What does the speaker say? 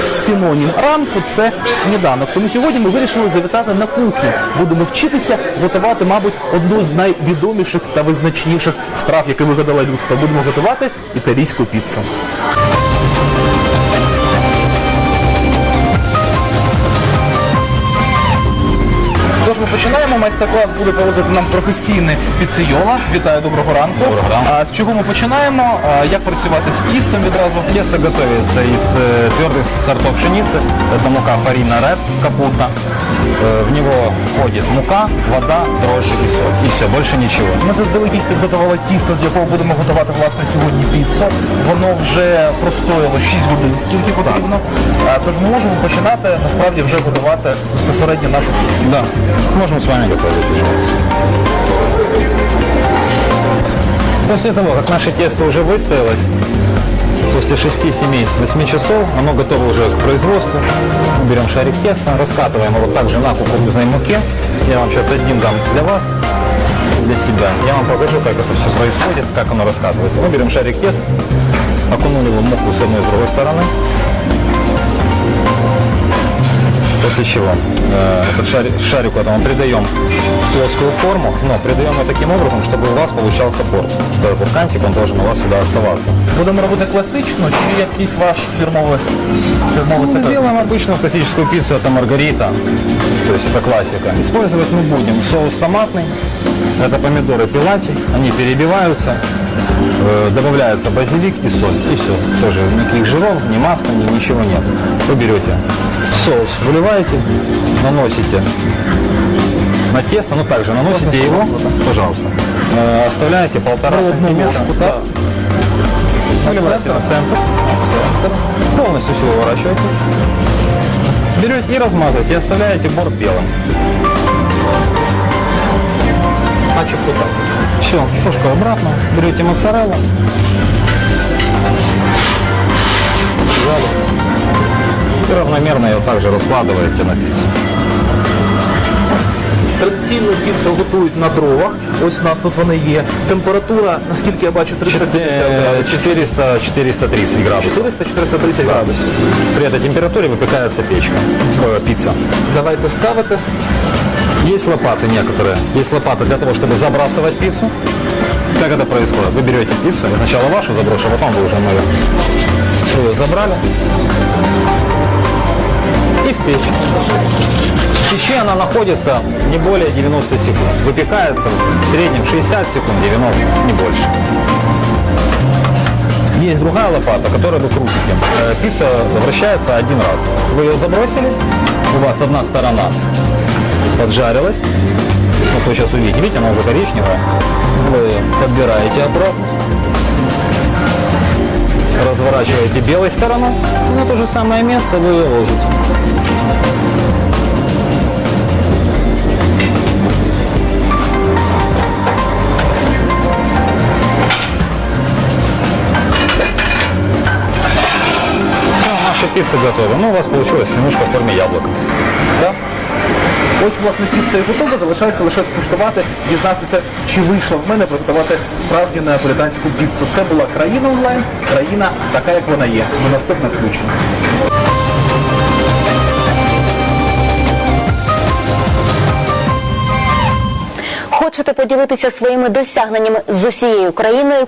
синонім ранку це сніданок. Тому сьогодні ми вирішили завітати на кухню. Будемо вчитися готувати, мабуть, одну з найвідоміших та визначніших страв, які вигадала людство. Будемо готувати італійську піцу. Майстер-клас буде проводити нам професійний піцейола. Вітаю, доброго ранку. Доброго ранку. А з чого ми починаємо? А, як працювати з тістом відразу? Тесто готовится из э, твердых сортов пшеницы. Это мука фарина ред, капута. Э, в него входит мука, вода, дрожжи и соль. И все, больше ничего. Ми заздалегідь підготували тісто, з якого будемо готувати власне сьогодні піцу. Воно вже простояло 6 годин, скільки потрібно. А, Тож ми можемо починати насправді вже готувати безпосередньо нашу піцу. Да, можем с вами готовить уже. После того, как наше тесто уже выстоялось, после 6-7-8 часов, оно готово уже к производству. Мы берем шарик теста, раскатываем его также на кукурузной муке. Я вам сейчас один дам для вас, для себя. Я вам покажу, как это все происходит, как оно раскатывается. Мы берем шарик теста, окунули его в муку с одной и с другой стороны. После чего э, этот шарик, шарику этому придаем плоскую форму, но придаем ее таким образом, чтобы у вас получался борт. Этот кантик, он должен у вас сюда оставаться. Будемо робити класично чи якийсь ваш фірмовий, фірмовий Мы секрет? делаем обычную классическую пиццу, это маргарита, то есть это классика. Использовать мы будем соус томатный, это помидоры пилати, они перебиваются, добавляется базилик и соль, и все. Тоже никаких жиров, ни масла, ни, ничего нет. Вы берете соус, выливаете, наносите на тесто, ну также наносите его, пожалуйста, Э, оставляете полтора Одну сантиметра. ложку, Да. Выливаете на центр. Полностью все выворачиваете. Берете и размазываете, и оставляете борт белым. Все, ложку обратно. Берете моцареллу. Взяли. И равномерно ее также раскладываете на пиццу. Традиційну піцу готують на дровах. Ось у нас тут вони є. Температура, наскільки я бачу, 350 Э, градусів. 400-430 градусов. 400-430 градусів. При этой температуре выпекается печка, э, пицца. Давайте ставити. Есть лопаты некоторые. Есть лопаты для того, чтобы забрасывать пиццу. Как это происходит? Вы берете пиццу, я сначала вашу заброшу, а потом вы уже мою. Вы ее забрали. И в печь. В печи она находится не более 90 секунд. Выпекается в среднем 60 секунд, 90, не больше. Есть другая лопата, которую вы крутите. Э, Пицца вращается один раз. Вы ее забросили, у вас одна сторона поджарилась. Вот вы сейчас увидите, видите, она уже коричневая. Вы подбираете обратно. Разворачиваете белой стороной. И на то же самое место вы ее ложите. Все, наша пицца готова. Ну, у вас получилось немножко в форме яблока. Да? Ось, власне, піца і готова. Залишається лише скуштувати, дізнатися, чи вийшло в мене приготувати справжню неаполітанську піцу. Це була країна онлайн, країна така, як вона є. До наступне включення. Хочете поділитися своїми досягненнями з усією країною?